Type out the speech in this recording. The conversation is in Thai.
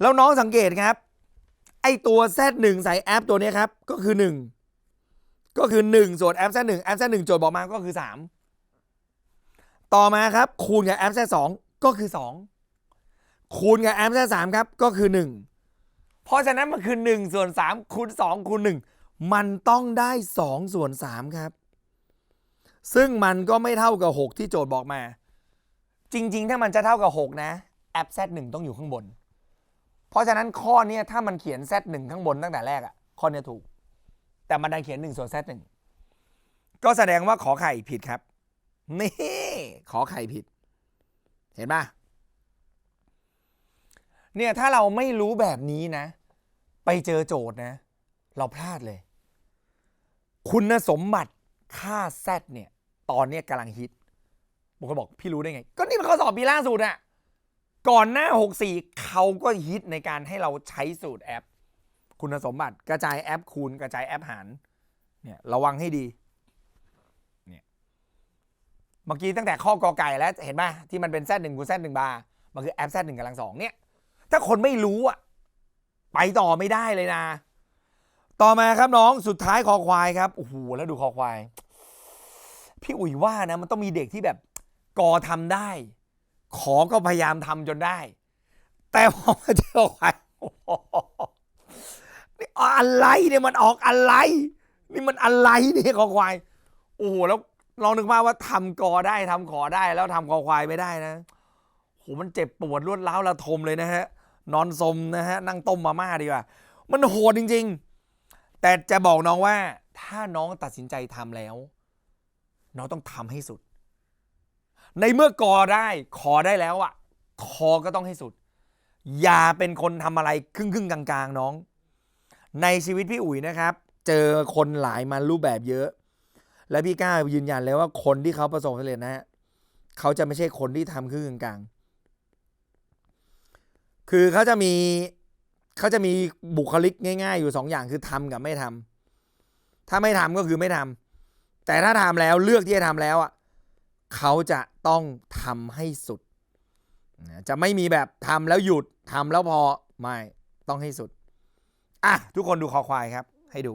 แล้วน้องสังเกตครับ ไอตัว Z1 ใส่แอปตัวนี้ครับ ก็คือ 1 ก็คือ 1 ส่วนแอป Z1 แอป Z1 โจทย์บอกมาก็คือ 3 ต่อมาครับ คูณกับแอป Z2 ก็คือ 2 คูณกับแอป Z3 ครับก็คือ 1 เพราะฉะนั้นมันคือ 1 ส่วน 3 คูณ 2 คูณ 1 มันต้องได้ 2 ส่วน 3 ครับ ซึ่งมันก็ไม่เท่ากับ 6 ที่โจทย์บอกมา จริง ๆ ถ้ามันจะเท่ากับ 6 นะ แอป Z1 ต้องอยู่ข้างบน เพราะฉะนั้นข้อเนี้ถ้ามันเขียน Z1 ข้างบนตั้งแต่แรกอะข้อเนี้ถูก แต่มันดันเขียน1ส่วน Z1 ก็แสดงว่าขอไข่ผิดครับ นี่ขอไข่ผิด เห็นปะเนี่ยถ้าเราไม่รู้แบบนี้นะ ไปเจอโจทย์นะ เราพลาดเลย คุณสมบัติค่า Z เนี่ย ตอนเนี้ยกำลังฮิตบางคนบอกพี่รู้ได้ไง ก็นี่มันข้อสอบปีล่าสุดอะ ก่อนหน้า 64 เขาก็ฮิตในการให้เราใช้สูตรแอป คุณสมบัติกระจายแอปคูณกระจายแอปหารเนี่ยระวังให้ดีเนี่ยเมื่อกี้ตั้งแต่ข้อกอไก่แล้วเห็นไหมที่มันเป็น Z1 คูณ Z1 บาร์มันคือแอป Z1 กำลังสองเนี่ยถ้าคนไม่รู้อะไปต่อไม่ได้เลยนะ ต่อมาครับน้องสุดท้ายคอควายครับโอ้โหแล้วดูคอควาย พี่อุ๋ยว่านะมันต้องมีเด็กที่แบบกอทำได้ ขอก็พยายามทำจนได้ แต่พอมาเจอควายนี่อะไรเนี่ยมันออกอะไร นี่มันอะไรเนี่ยคอควาย โอ้โหแล้วลองนึกภาพว่าทำกอได้ทำขอได้แล้วทำคอควายไม่ได้นะโหมันเจ็บปวดรวดร้าวระทมเลยนะฮะนอนสมนะฮะนั่งต้มมาม่าดีกว่า มันโหดจริง ๆ แต่จะบอกน้องว่า ถ้าน้องตัดสินใจทำแล้ว น้องต้องทำให้สุด ในเมื่อกอได้ขอได้แล้วอะคอก็ต้องให้สุด อย่าเป็นคนทำอะไรครึ่งครึ่งๆกลางๆน้อง ในชีวิตพี่อุ๋ยนะครับ เจอคนหลายมันรูปแบบเยอะ และพี่กล้ายืนยันเลยว่าคนที่เขาประสบสำเร็จนะฮะเขาจะไม่ใช่คนที่ทำครึ่งกลางๆคือเขาจะมีเขาจะมีบุคลิกง่าย ๆ อยู่สองอย่างคือทำกับไม่ทำถ้าไม่ทำก็คือไม่ทำแต่ถ้าทำแล้วเลือกที่จะทำแล้วอะ เขาจะต้องทำให้สุด จะไม่มีแบบทำแล้วหยุดทำแล้วพอ ไม่ ต้องให้สุด อะ ทุกคนดูคอควายครับ ให้ดู